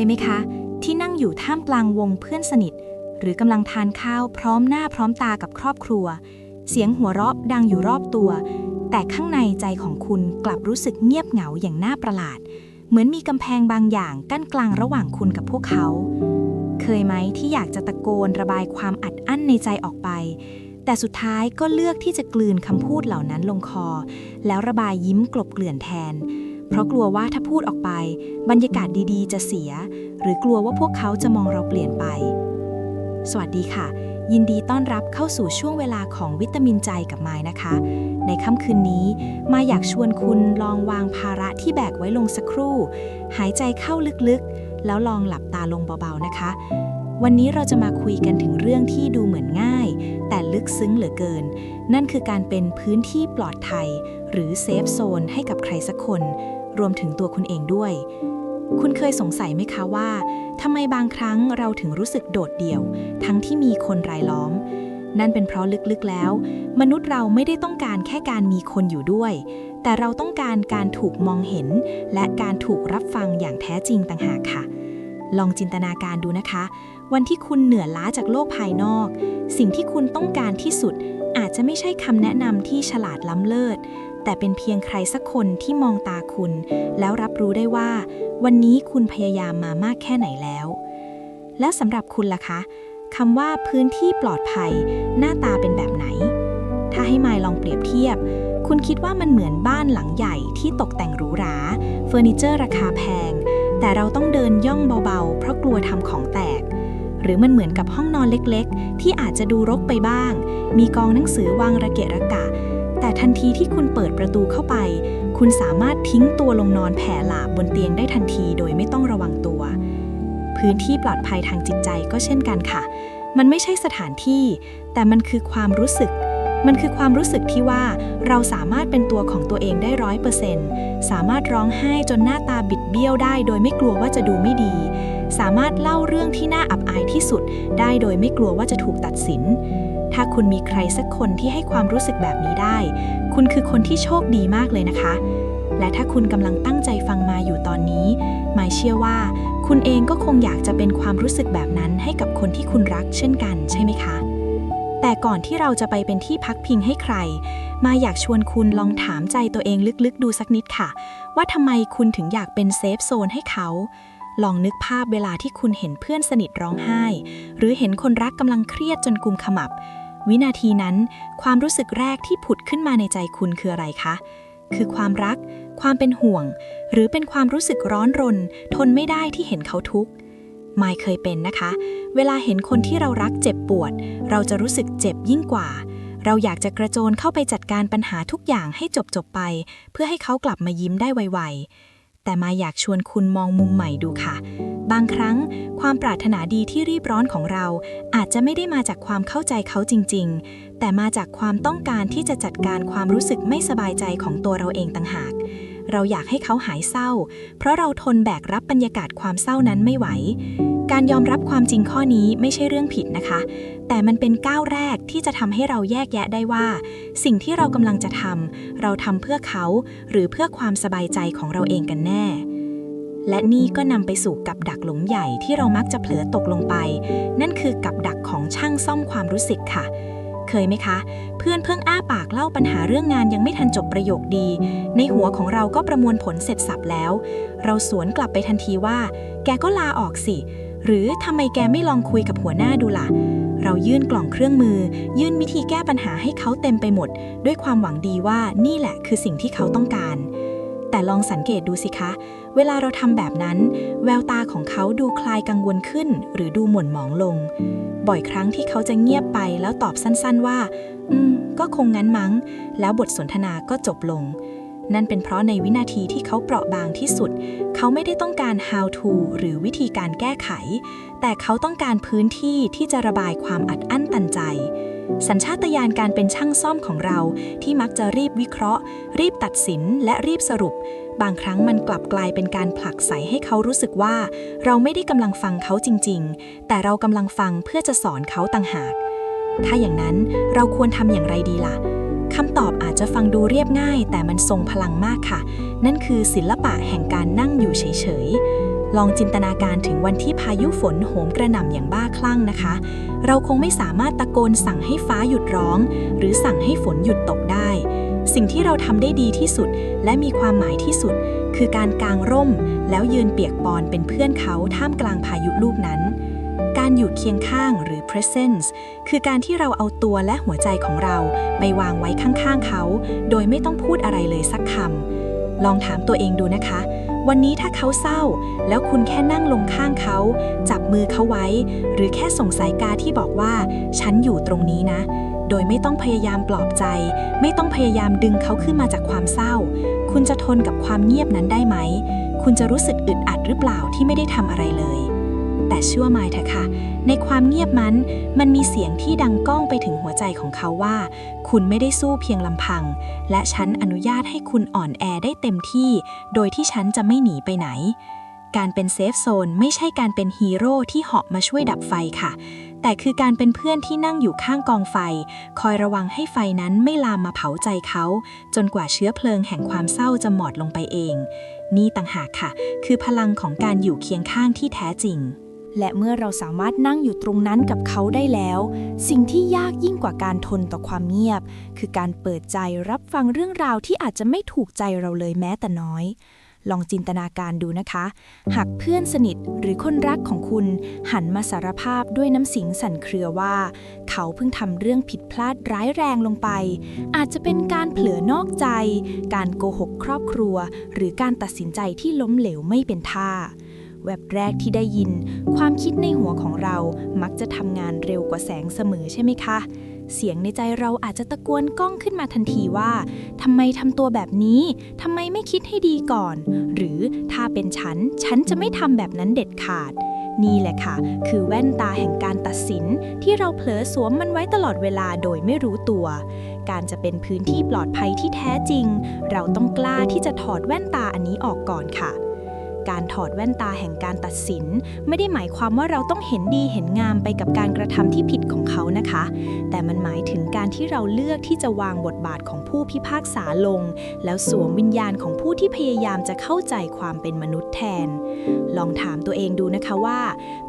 ยไหมคะ ที่นั่งอยู่ท่ามกลางวงเพื่อนสนิท หรือกำลังทานข้าวพร้อมหน้าพร้อมตากับครอบครัว เสียงหัวเราะดังอยู่รอบตัว แต่ข้างในใจของคุณกลับรู้สึกเงียบเหงาอย่างน่าประหลาด เหมือนมีกำแพงบางอย่างกั้นกลางระหว่างคุณกับพวกเขา เคยไหมที่อยากจะตะโกนระบายความอัดอั้นในใจออกไป แต่สุดท้ายก็เลือกที่จะกลืนคำพูดเหล่านั้นลงคอ แล้วระบายยิ้มกลบเกลื่อนแทน เพราะกลัวว่าถ้าพูดออกไป บรรยากาศดีๆ จะเสีย หรือกลัวว่าพวกเขาจะมองเราเปลี่ยนไป สวัสดีค่ะ ยินดีต้อนรับเข้าสู่ช่วงเวลาของวิตามินใจกับไม้นะคะ ในค่ำคืนนี้ มาอยากชวนคุณลองวางภาระที่แบกไว้ลงสักครู่ หายใจเข้าลึกๆ แล้วลองหลับตาลงเบาๆนะคะ วันนี้เราจะมาคุยกันถึงเรื่องที่ดูเหมือนง่าย แต่ลึกซึ้งเหลือเกิน นั่นคือการเป็นพื้นที่ปลอดภัยหรือเซฟโซนให้กับใครสักคน รวมถึงตัวคุณเองด้วย คุณเคยสงสัยไหมคะว่าทำไมบางครั้งเราถึงรู้สึกโดดเดี่ยว ทั้งที่มีคนรายล้อม นั่นเป็นเพราะลึกๆแล้ว มนุษย์เราไม่ได้ต้องการแค่การมีคนอยู่ด้วย แต่เราต้องการการถูกมองเห็น และการถูกรับฟังอย่างแท้จริงต่างหากค่ะ ลองจินตนาการดูนะคะ วันที่คุณเหนื่อยล้าจากโลกภายนอก สิ่งที่คุณต้องการที่สุดอาจจะไม่ใช่คำแนะนำที่ฉลาดล้ำเลิศ แต่เป็นเพียงใครสักคนที่มองตาคุณ แล้วรับรู้ได้ว่า วันนี้คุณพยายามมามากแค่ไหนแล้ว แล้วสำหรับคุณล่ะคะคำว่าพื้นที่ปลอดภัย หน้าตาเป็นแบบไหน ถ้าให้มายลองเปรียบเทียบ คุณคิดว่ามันเหมือนบ้านหลังใหญ่ที่ตกแต่งหรูหรา เฟอร์นิเจอร์ราคาแพง แต่เราต้องเดินย่องเบาๆ เพราะกลัวทำของแตก หรือมันเหมือนกับห้องนอนเล็กๆ ที่อาจจะดูรกไปบ้าง มีกองหนังสือวางระเกะระกะ ทันทีที่คุณเปิดประตูเข้าไป คุณสามารถทิ้งตัวลงนอนแผ่หลาบบนเตียงได้ทันทีโดยไม่ต้องระวังตัว พื้นที่ปลอดภัยทางจิตใจก็เช่นกันค่ะ มันไม่ใช่สถานที่ แต่มันคือความรู้สึก มันคือความรู้สึกที่ว่าเราสามารถเป็นตัวของตัวเองได้ร้อยเปอร์เซ็นต์สามารถร้องไห้จนหน้าตาบิดเบี้ยวได้ โดยไม่กลัวว่าจะดูไม่ดี สามารถเล่าเรื่องที่น่าอับอายที่สุด ได้โดยไม่กลัวว่าจะถูกตัดสิน ถ้าคุณมีใครสักคนที่ให้ความรู้สึกแบบนี้ได้ คุณคือคนที่โชคดีมากเลยนะคะ และถ้าคุณกำลังตั้งใจฟังมาอยู่ตอนนี้หมายเชื่อว่า คุณเองก็คงอยากจะเป็นความรู้สึกแบบนั้นให้กับคนที่คุณรักเช่นกันใช่ไหมคะ แต่ก่อนที่เราจะไปเป็นที่พักพิงให้ใคร มาอยากชวนคุณลองถามใจตัวเองลึกๆ ดูสักนิดค่ะ ว่าทำไมคุณถึงอยากเป็นเซฟโซนให้เขา ลองนึกภาพเวลาที่คุณเห็นเพื่อนสนิทร้องไห้ หรือเห็นคนรักกำลังเครียดจนกุมขมับ วินาทีนั้น ความรู้สึกแรกที่ผุดขึ้นมาในใจคุณคืออะไรคะ คือความรัก ความเป็นห่วง หรือเป็นความรู้สึกร้อนรน ทนไม่ได้ที่เห็นเขาทุกข์มายเคยเป็นนะคะ เวลาเห็นคนที่เรารักเจ็บปวด เราจะรู้สึกเจ็บยิ่งกว่า เราอยากจะกระโจนเข้าไปจัดการปัญหาทุกอย่างให้จบจบไป เพื่อให้เขากลับมายิ้มได้ไวๆ แต่มาอยากชวนคุณมองมุมใหม่ดูค่ะ บางครั้งความปรารถนาดีที่รีบร้อนของเรา อาจจะไม่ได้มาจากความเข้าใจเขาจริง ๆ แต่มาจากความต้องการที่จะจัดการความรู้สึกไม่สบายใจของตัวเราเองต่างหาก เราอยากให้เขาหายเศร้า เพราะเราทนแบกรับบรรยากาศความเศร้านั้นไม่ไหว การยอมรับความจริงข้อนี้ไม่ใช่เรื่องผิดนะคะ แต่มันเป็นก้าวแรกที่จะทำให้เราแยกแยะได้ว่า สิ่งที่เรากำลังจะทำเราทำเพื่อเขา หรือเพื่อความสบายใจของเราเองกันแน่และนี่ก็นำไปสู่กับดักหลุมใหญ่ที่เรามักจะเผลอตกลงไป นั่นคือกับดักของช่างซ่อมความรู้สึกค่ะ เคยไหมคะ เพื่อนเพิ่งอ้าปากเล่าปัญหาเรื่องงานยังไม่ทันจบประโยคดี ในหัวของเราก็ประมวลผลเสร็จสับแล้ว เราสวนกลับไปทันทีว่า แกก็ลาออกสิ หรือทำไมแกไม่ลองคุยกับหัวหน้าดูล่ะ เรายื่นกล่องเครื่องมือ ยื่นวิธีแก้ปัญหาให้เขาเต็มไปหมด ด้วยความหวังดีว่านี่แหละคือสิ่งที่เขาต้องการ แต่ลองสังเกตดูสิคะ เวลาเราทำแบบนั้น แววตาของเขาดูคลายกังวลขึ้น หรือดูหม่นหมองลง บ่อยครั้งที่เขาจะเงียบไปแล้วตอบสั้นๆว่า อืม ก็คงงั้นมั้ง แล้วบทสนทนาก็จบลง นั่นเป็นเพราะในวินาทีที่เขาเปราะบางที่สุด เขาไม่ได้ต้องการ how to หรือวิธีการแก้ไข แต่เขาต้องการพื้นที่ที่จะระบายความอัดอั้นตันใจสัญชาตญาณการเป็นช่างซ่อมของเราที่มักจะรีบวิเคราะห์ รีบตัดสินและรีบสรุป บางครั้งมันกลับกลายเป็นการผลักใสให้เขารู้สึกว่า เราไม่ได้กำลังฟังเขาจริง ๆ แต่เรากำลังฟังเพื่อจะสอนเขาต่างหาก ถ้าอย่างนั้นเราควรทำอย่างไรดีล่ะคำตอบอาจจะฟังดูเรียบง่าย แต่มันทรงพลังมากค่ะ นั่นคือศิลปะแห่งการนั่งอยู่เฉยๆ ลองจินตนาการถึงวันที่พายุฝนโหมกระหน่ำอย่างบ้าคลั่งนะคะ เราคงไม่สามารถตะโกนสั่งให้ฟ้าหยุดร้อง หรือสั่งให้ฝนหยุดตกได้ สิ่งที่เราทำได้ดีที่สุด และมีความหมายที่สุด คือการกางร่ม แล้วยืนเปียกปอนเป็นเพื่อนเขาท่ามกลางพายุลูกนั้น การอยู่เคียงข้างหรือ presence คือการที่เราเอาตัวและหัวใจของเรา ไปวางไว้ข้างๆเขา โดยไม่ต้องพูดอะไรเลยสักคำลองถามตัวเองดูนะคะ วันนี้ถ้าเขาเศร้า แล้วคุณแค่นั่งลงข้างเขา จับมือเขาไว้ หรือแค่ส่งสายกาที่บอกว่า ฉันอยู่ตรงนี้นะ โดยไม่ต้องพยายามปลอบใจ ไม่ต้องพยายามดึงเขาขึ้นมาจากความเศร้า คุณจะทนกับความเงียบนั้นได้ไหม คุณจะรู้สึกอึดอัดหรือเปล่าที่ไม่ได้ทำอะไรเลย แต่เชื่อมายเถอะค่ะ ในความเงียบนั้น มันมีเสียงที่ดังก้องไปถึงหัวใจของเขาว่า คุณไม่ได้สู้เพียงลำพัง และฉันอนุญาตให้คุณอ่อนแอได้เต็มที่ โดยที่ฉันจะไม่หนีไปไหนการเป็นเซฟโซนไม่ใช่การเป็นฮีโร่ที่เหาะมาช่วยดับไฟค่ะ แต่คือการเป็นเพื่อนที่นั่งอยู่ข้างกองไฟ คอยระวังให้ไฟนั้นไม่ลามมาเผาใจเขา จนกว่าเชื้อเพลิงแห่งความเศร้าจะหมอดลงไปเอง นี่ต่างหากค่ะ คือพลังของการอยู่เคียงข้างที่แท้จริง และเมื่อเราสามารถนั่งอยู่ตรงนั้นกับเขาได้แล้ว สิ่งที่ยากยิ่งกว่าการทนต่อความเงียบ คือการเปิดใจรับฟังเรื่องราวที่อาจจะไม่ถูกใจเราเลยแม้แต่น้อย ลองจินตนาการดูนะคะ หากเพื่อนสนิทหรือคนรักของคุณหันมาสารภาพด้วยน้ำสียงสั่นเครือว่า เขาเพิ่งทำเรื่องผิดพลาดร้ายแรงลงไป อาจจะเป็นการเผลอนอกใจ การโกหกครอบครัว หรือการตัดสินใจที่ล้มเหลวไม่เป็นท่าแวบแรกที่ได้ยิน ความคิดในหัวของเรามักจะทำงานเร็วกว่าแสงเสมอใช่ไหมคะ เสียงในใจเราอาจจะตะโกนก้องขึ้นมาทันทีว่าทำไมทำตัวแบบนี้ทำไมไม่คิดให้ดีก่อน หรือถ้าเป็นฉัน ฉันจะไม่ทำแบบนั้นเด็ดขาด นี่แหละค่ะ คือแว่นตาแห่งการตัดสิน ที่เราเผลอสวมมันไว้ตลอดเวลาโดยไม่รู้ตัว การจะเป็นพื้นที่ปลอดภัยที่แท้จริง เราต้องกล้าที่จะถอดแว่นตาอันนี้ออกก่อนค่ะ การถอดแว่นตาแห่งการตัดสิน ไม่ได้หมายความว่าเราต้องเห็นดีเห็นงามไปกับการกระทำที่ผิดของเขานะคะ แต่มันหมายถึงการที่เราเลือกที่จะวางบทบาทของผู้พิพากษาลง แล้วสวมวิญญาณของผู้ที่พยายามจะเข้าใจความเป็นมนุษย์แทน ลองถามตัวเองดูนะคะว่า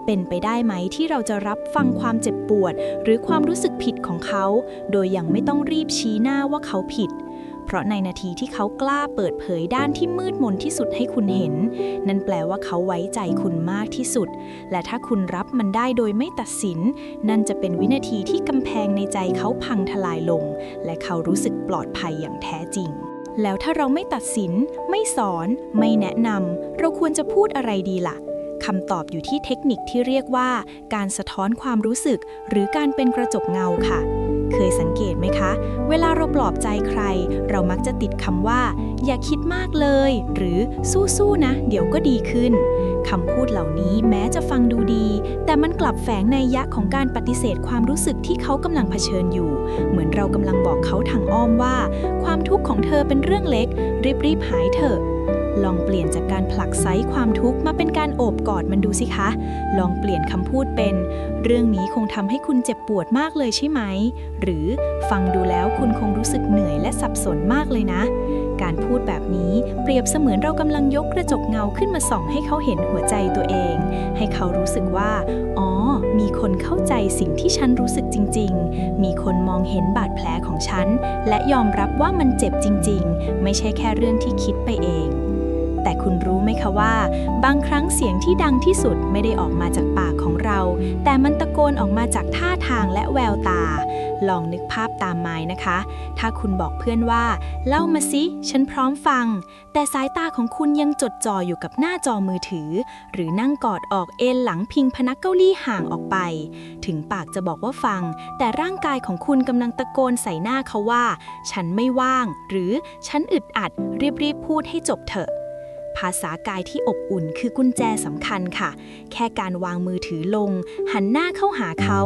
เป็นไปได้ไหมที่เราจะรับฟังความเจ็บปวด หรือความรู้สึกผิดของเขา โดยยังไม่ต้องรีบชี้หน้าว่าเขาผิด เพราะในนาทีที่เขากล้าเปิดเผยด้านที่มืดมนที่สุดให้คุณเห็น นั่นแปลว่าเขาไว้ใจคุณมากที่สุด และถ้าคุณรับมันได้โดยไม่ตัดสิน นั่นจะเป็นวินาทีที่กำแพงในใจเขาพังทลายลง และเขารู้สึกปลอดภัยอย่างแท้จริงแล้วถ้าเราไม่ตัดสิน ไม่สอน ไม่แนะนำ เราควรจะพูดอะไรดีล่ะคำตอบอยู่ที่เทคนิคที่เรียกว่า การสะท้อนความรู้สึก หรือการเป็นกระจกเงาค่ะ เคยสังเกตไหมคะ เวลาเราปลอบใจใคร เรามักจะติดคำว่า อย่าคิดมากเลย หรือสู้ๆนะ เดี๋ยวก็ดีขึ้นคำพูดเหล่านี้แม้จะฟังดูดี แต่มันกลับแฝงในยะของการปฏิเสธความรู้สึกที่เขากำลังเผชิญอยู่ เหมือนเรากำลังบอกเขาทางอ้อมว่า ความทุกข์ของเธอเป็นเรื่องเล็กรีบๆหายเถอะ ลองเปลี่ยนจากการผลักไสความทุกข์มาเป็นการโอบกอดมันดูสิคะ ลองเปลี่ยนคำพูดเป็น เรื่องนี้คงทำให้คุณเจ็บปวดมากเลยใช่ไหม หรือฟังดูแล้วคุณคงรู้สึกเหนื่อยและสับสนมากเลยนะ การพูดแบบนี้เปรียบเสมือนเรากำลังยกกระจกเงาขึ้นมาส่อง ให้เขาเห็นหัวใจตัวเอง ให้เขารู้สึกว่า อ๋อ มีคนเข้าใจสิ่งที่ฉันรู้สึกจริง ๆ มีคนมองเห็นบาดแผลของฉัน และยอมรับว่ามันเจ็บจริง ๆ ไม่ใช่แค่เรื่องที่คิดไปเอง แต่คุณรู้ไหมคะว่า บางครั้งเสียงที่ดังที่สุดไม่ได้ออกมาจากปากของเรา แต่มันตะโกนออกมาจากท่าทางและแววตา ลองนึกภาพตามไม้นะคะ ถ้าคุณบอกเพื่อนว่า เล่ามาสิฉันพร้อมฟัง แต่สายตาของคุณยังจดจ่ออยู่กับหน้าจอมือถือ หรือนั่งกอดออกเอนหลังพิงพนักเก้าอี้ห่างออกไป ถึงปากจะบอกว่าฟัง แต่ร่างกายของคุณกำลังตะโกนใส่หน้าเขาว่า ฉันไม่ว่าง หรือฉันอึดอัดรีบๆพูดให้จบเถอะ ภาษากายที่อบอุ่นคือกุญแจสำคัญค่ะ แค่การวางมือถือลง หันหน้าเข้าหาเขา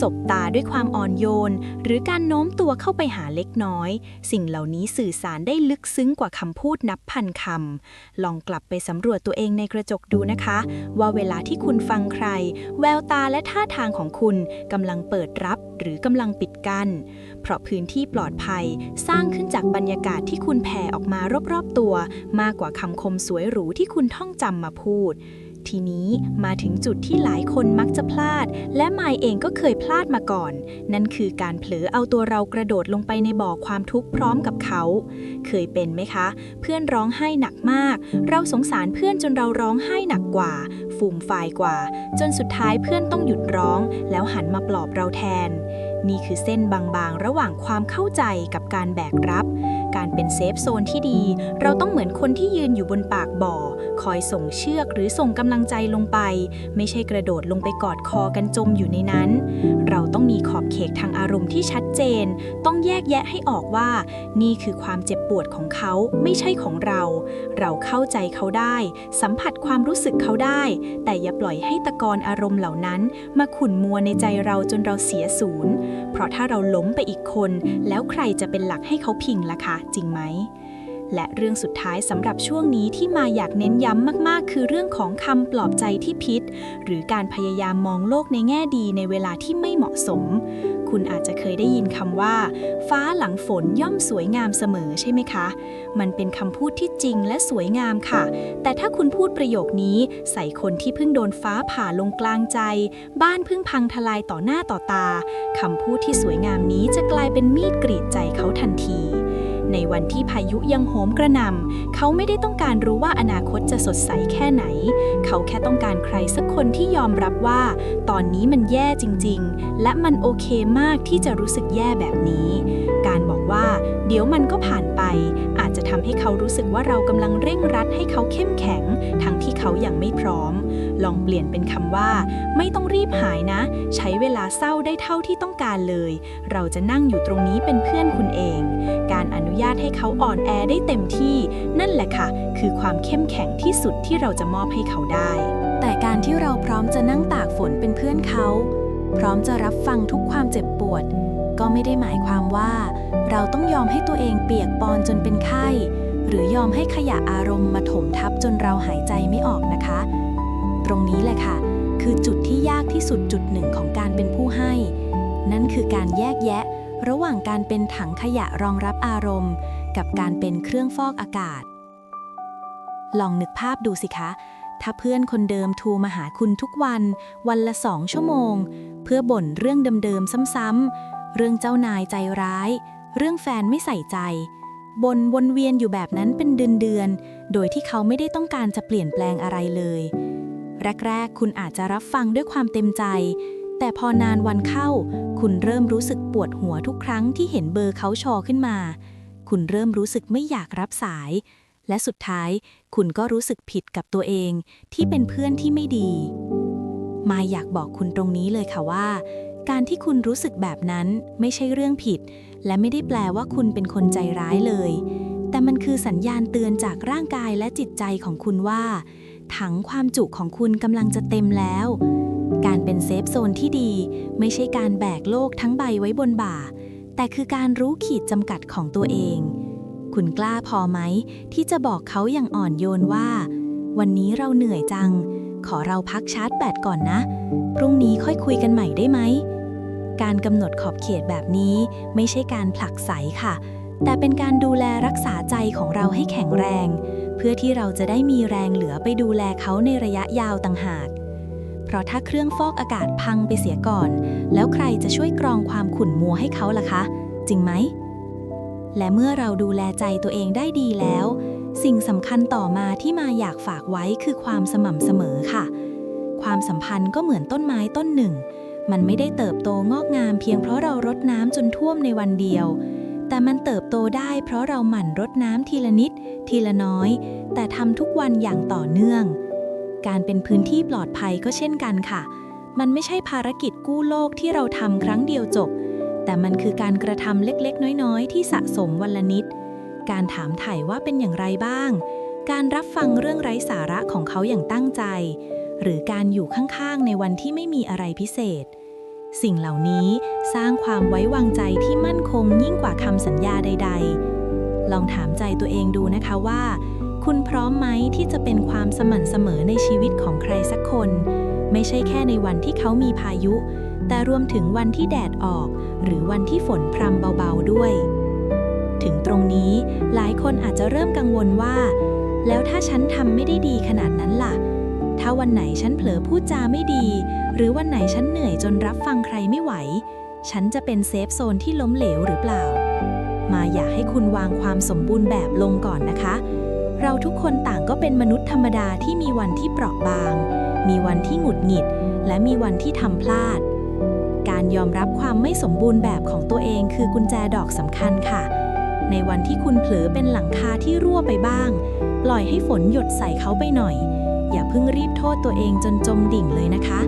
สบตาด้วยความอ่อนโยน หรือการโน้มตัวเข้าไปหาเล็กน้อย สิ่งเหล่านี้สื่อสารได้ลึกซึ้งกว่าคำพูดนับพันคำ ลองกลับไปสำรวจตัวเองในกระจกดูนะคะ ว่าเวลาที่คุณฟังใคร แววตาและท่าทางของคุณกำลังเปิดรับ หรือกำลังปิดกัน้น เพราะพื้นที่ปลอดภัยสร้างขึ้นจากบรรยากาศที่คุณแผ่ออกมารอบๆตัว มากกว่าคำคมสวยหรูที่คุณท่องจำมาพูด ทีนี้มาถึงจุดที่หลายคนมักจะพลาด และมายเองก็เคยพลาดมาก่อน นั่นคือการเผลอเอาตัวเรากระโดดลงไปในบ่อความทุกข์พร้อมกับเขา เคยเป็นไหมคะ เพื่อนร้องไห้หนักมาก เราสงสารเพื่อนจนเราร้องไห้หนักกว่าฟูมฟายกว่า จนสุดท้ายเพื่อนต้องหยุดร้อง แล้วหันมาปลอบเราแทน นี่คือเส้นบางๆ ระหว่างความเข้าใจกับการแบกรับ การเป็นเซฟโซนที่ดี เราต้องเหมือนคนที่ยืนอยู่บนปากบ่อ คอยส่งเชือกหรือส่งกำลังใจลงไป ไม่ใช่กระโดดลงไปกอดคอกันจมอยู่ในนั้น เราต้องมีขอบเขตทางอารมณ์ที่ชัดเจน ต้องแยกแยะให้ออกว่า นี่คือความเจ็บปวดของเขาไม่ใช่ของเรา เราเข้าใจเขาได้ สัมผัสความรู้สึกเขาได้ แต่อย่าปล่อยให้ตะกอนอารมณ์เหล่านั้น มาขุ่นมัวในใจเราจนเราเสียศูนย์ เพราะถ้าเราล้มไปอีกคน แล้วใครจะเป็นหลักให้เขาพิงล่ะคะจริงไหม และเรื่องสุดท้ายสำหรับช่วงนี้ที่มาอยากเน้นย้ำมากๆ คือเรื่องของคำปลอบใจที่พิษ หรือการพยายามมองโลกในแง่ดีในเวลาที่ไม่เหมาะสม คุณอาจจะเคยได้ยินคำว่า ฟ้าหลังฝนย่อมสวยงามเสมอใช่ไหมคะ มันเป็นคำพูดที่จริงและสวยงามค่ะ แต่ถ้าคุณพูดประโยคนี้ใส่คนที่เพิ่งโดนฟ้าผ่าลงกลางใจ บ้านเพิ่งพังทลายต่อหน้าต่อตาคำพูดที่สวยงามนี้จะกลายเป็นมีดกรีดใจเขาทันที ในวันที่พายุยังโหมกระหน่ำเขาไม่ได้ต้องการรู้ว่าอนาคตจะสดใสแค่ไหน เขาแค่ต้องการใครสักคนที่ยอมรับว่า ตอนนี้มันแย่จริง ๆ และมันโอเคมากที่จะรู้สึกแย่แบบนี้ การบอกว่า เดี๋ยวมันก็ผ่านไป จะทำให้เขารู้สึกว่าเรากำลังเร่งรัดให้เขาเข้มแข็ง ทั้งที่เขายังไม่พร้อม ลองเปลี่ยนเป็นคำว่า ไม่ต้องรีบหายนะ ใช้เวลาเศร้าได้เท่าที่ต้องการเลย เราจะนั่งอยู่ตรงนี้เป็นเพื่อนคุณเอง การอนุญาตให้เขาอ่อนแอได้เต็มที่ นั่นแหละค่ะ คือความเข้มแข็งที่สุดที่เราจะมอบให้เขาได้ แต่การที่เราพร้อมจะนั่งตากฝนเป็นเพื่อนเขา พร้อมจะรับฟังทุกความเจ็บปวด ก็ไม่ได้หมายความว่า เราต้องยอมให้ตัวเองเปียกปอนจนเป็นไข้ หรือยอมให้ขยะอารมณ์มาถมทับจนเราหายใจไม่ออกนะคะ ตรงนี้แหละค่ะ คือจุดที่ยากที่สุดจุดหนึ่งของการเป็นผู้ให้ นั่นคือการแยกแยะ ระหว่างการเป็นถังขยะรองรับอารมณ์ กับการเป็นเครื่องฟอกอากาศ ลองนึกภาพดูสิคะถ้าเพื่อนคนเดิมโทูมาหาคุณทุกวัน วันละสองชั่วโมง เพื่อบ่นเรื่องเดิมๆซ้ำๆเรื่องเจ้านายใจร้าย เรื่องแฟนไม่ใส่ใจ บนวนเวียนอยู่แบบนั้นเป็นเดือนๆ โดยที่เขาไม่ได้ต้องการจะเปลี่ยนแปลงอะไรเลย แรกๆ คุณอาจจะรับฟังด้วยความเต็มใจ แต่พอนานวันเข้า คุณเริ่มรู้สึกปวดหัวทุกครั้งที่เห็นเบอร์เขาชอขึ้นมา คุณเริ่มรู้สึกไม่อยากรับสาย และสุดท้ายคุณก็รู้สึกผิดกับตัวเองที่เป็นเพื่อนที่ไม่ดี มาอยากบอกคุณตรงนี้เลยค่ะว่า การที่คุณรู้สึกแบบนั้นไม่ใช่เรื่องผิด และไม่ได้แปลว่าคุณเป็นคนใจร้ายเลย แต่มันคือสัญญาณเตือนจากร่างกายและจิตใจของคุณว่า ถังความจุของคุณกำลังจะเต็มแล้ว การเป็นเซฟโซนที่ดี ไม่ใช่การแบกโลกทั้งใบไว้บนบ่า แต่คือการรู้ขีดจำกัดของตัวเอง คุณกล้าพอไหม ที่จะบอกเขาอย่างอ่อนโยนว่า วันนี้เราเหนื่อยจัง ขอเราพักชาร์จแบตก่อนนะ พรุ่งนี้ค่อยคุยกันใหม่ได้ไหม การกำหนดขอบเขตแบบนี้ ไม่ใช่การผลักไสค่ะ แต่เป็นการดูแลรักษาใจของเราให้แข็งแรง เพื่อที่เราจะได้มีแรงเหลือไปดูแลเขาในระยะยาวต่างหาก เพราะถ้าเครื่องฟอกอากาศพังไปเสียก่อน แล้วใครจะช่วยกรองความขุ่นมัวให้เขาล่ะคะ จริงไหม และเมื่อเราดูแลใจตัวเองได้ดีแล้ว สิ่งสำคัญต่อมาที่มาอยากฝากไว้คือความสม่ำเสมอค่ะ ความสัมพันธ์ก็เหมือนต้นไม้ต้นหนึ่ง มันไม่ได้เติบโตงอกงามเพียงเพราะเรารดน้ำจนท่วมในวันเดียว แต่มันเติบโตได้เพราะเราหมั่นรดน้ำทีละนิด ทีละน้อย แต่ทำทุกวันอย่างต่อเนื่อง การเป็นพื้นที่ปลอดภัยก็เช่นกันค่ะ มันไม่ใช่ภารกิจกู้โลกที่เราทำครั้งเดียวจบ แต่มันคือการกระทำเล็กๆ น้อยๆ ที่สะสมวันละนิด การถามไถ่ว่าเป็นอย่างไรบ้าง การรับฟังเรื่องไร้สาระของเขาอย่างตั้งใจหรือการอยู่ข้างๆ ในวันที่ไม่มีอะไรพิเศษ สิ่งเหล่านี้สร้างความไว้วางใจที่มั่นคงยิ่งกว่าคำสัญญาใด ๆ ลองถามใจตัวเองดูนะคะว่า คุณพร้อมไหมที่จะเป็นความสม่ำเสมอในชีวิตของใครสักคน ไม่ใช่แค่ในวันที่เขามีพายุ แต่รวมถึงวันที่แดดออก หรือวันที่ฝนพรำเบาๆด้วย ถึงตรงนี้หลายคนอาจจะเริ่มกังวลว่า แล้วถ้าฉันทำไม่ได้ดีขนาดนั้นล่ะ ถ้าวันไหนฉันเผลอพูดจาไม่ดี หรือวันไหนฉันเหนื่อยจนรับฟังใครไม่ไหว ฉันจะเป็นเซฟโซนที่ล้มเหลวหรือเปล่า มาอยากให้คุณวางความสมบูรณ์แบบลงก่อนนะคะ เราทุกคนต่างก็เป็นมนุษย์ธรรมดาที่มีวันที่เปราะบาง มีวันที่หงุดหงิด และมีวันที่ทำพลาด การยอมรับความไม่สมบูรณ์แบบของตัวเองคือกุญแจดอกสำคัญค่ะ ในวันที่คุณเผลอเป็นหลังคาที่รั่วไปบ้าง ปล่อยให้ฝนหยดใส่เขาไปหน่อย อย่าเพิ่งรีบโทษตัวเองจนจมดิ่งเลยนะคะ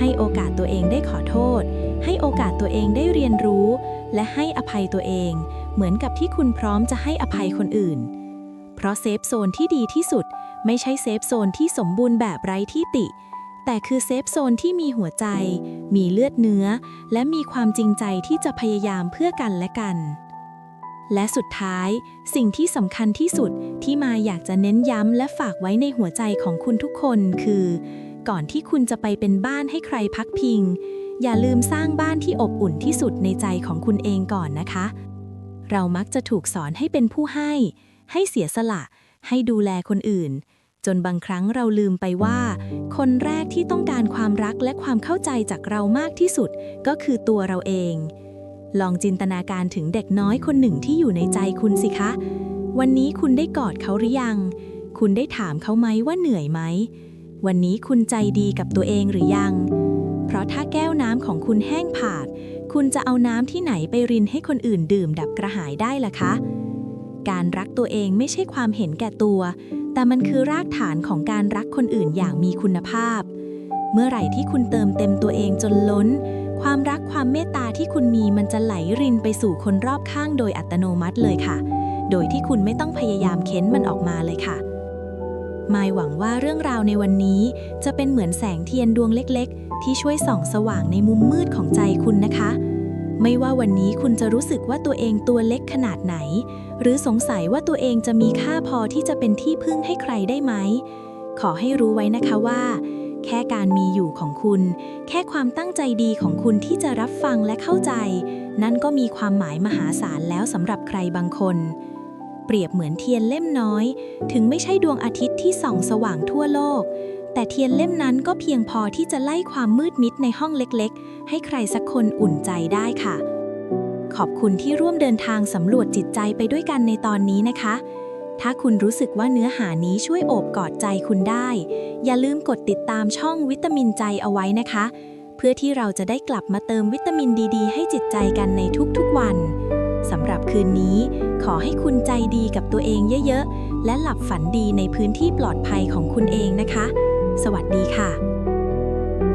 ให้โอกาสตัวเองได้ขอโทษ ให้โอกาสตัวเองได้เรียนรู้ และให้อภัยตัวเอง เหมือนกับที่คุณพร้อมจะให้อภัยคนอื่น เพราะเซฟโซนที่ดีที่สุด ไม่ใช่เซฟโซนที่สมบูรณ์แบบไร้ที่ติ แต่คือเซฟโซนที่มีหัวใจ มีเลือดเนื้อ และมีความจริงใจที่จะพยายามเพื่อกันและกัน และสุดท้าย สิ่งที่สำคัญที่สุดที่มาอยากจะเน้นย้ำและฝากไว้ในหัวใจของคุณทุกคนคือ ก่อนที่คุณจะไปเป็นบ้านให้ใครพักพิง อย่าลืมสร้างบ้านที่อบอุ่นที่สุดในใจของคุณเองก่อนนะคะ เรามักจะถูกสอนให้เป็นผู้ให้ ให้เสียสละ ให้ดูแลคนอื่น จนบางครั้งเราลืมไปว่า คนแรกที่ต้องการความรักและความเข้าใจจากเรามากที่สุด ก็คือตัวเราเอง ลองจินตนาการถึงเด็กน้อยคนหนึ่งที่อยู่ในใจคุณสิคะ วันนี้คุณได้กอดเขาหรือยัง คุณได้ถามเขาไหมว่าเหนื่อยไหม วันนี้คุณใจดีกับตัวเองหรือยัง เพราะถ้าแก้วน้ำของคุณแห้งผาด คุณจะเอาน้ำที่ไหนไปรินให้คนอื่นดื่มดับกระหายได้ล่ะคะ การรักตัวเองไม่ใช่ความเห็นแก่ตัว แต่มันคือรากฐานของการรักคนอื่นอย่างมีคุณภาพ เมื่อไหร่ที่คุณเติมเต็มตัวเองจนล้น ความรักความเมตตาที่คุณมีมันจะไหลรินไปสู่คนรอบข้างโดยอัตโนมัติเลยค่ะ โดยที่คุณไม่ต้องพยายามเค้นมันออกมาเลยค่ะ มายหวังว่าเรื่องราวในวันนี้ จะเป็นเหมือนแสงเทียนดวงเล็กๆ ที่ช่วยส่องสว่างในมุมมืดของใจคุณนะคะ ไม่ว่าวันนี้คุณจะรู้สึกว่าตัวเองตัวเล็กขนาดไหน หรือสงสัยว่าตัวเองจะมีค่าพอที่จะเป็นที่พึ่งให้ใครได้ไหม ขอให้รู้ไว้นะคะว่า แค่การมีอยู่ของคุณ แค่ความตั้งใจดีของคุณที่จะรับฟังและเข้าใจ นั่นก็มีความหมายมหาศาลแล้วสำหรับใครบางคน เปรียบเหมือนเทียนเล่มน้อย ถึงไม่ใช่ดวงอาทิตย์ที่ส่องสว่างทั่วโลก แต่เทียนเล่มนั้นก็เพียงพอที่จะไล่ความมืดมิดในห้องเล็กๆ ให้ใครสักคนอุ่นใจได้ค่ะ ขอบคุณที่ร่วมเดินทางสำรวจจิตใจไปด้วยกันในตอนนี้นะคะ ถ้าคุณรู้สึกว่าเนื้อหานี้ช่วยโอบกอดใจคุณได้ อย่าลืมกดติดตามช่องวิตามินใจเอาไว้นะคะ เพื่อที่เราจะได้กลับมาเติมวิตามินดีๆ ให้จิตใจกันในทุกๆวันสำหรับคืนนี้ ขอให้คุณใจดีกับตัวเองเยอะๆ และหลับฝันดีในพื้นที่ปลอดภัยของคุณเองนะคะ สวัสดีค่ะ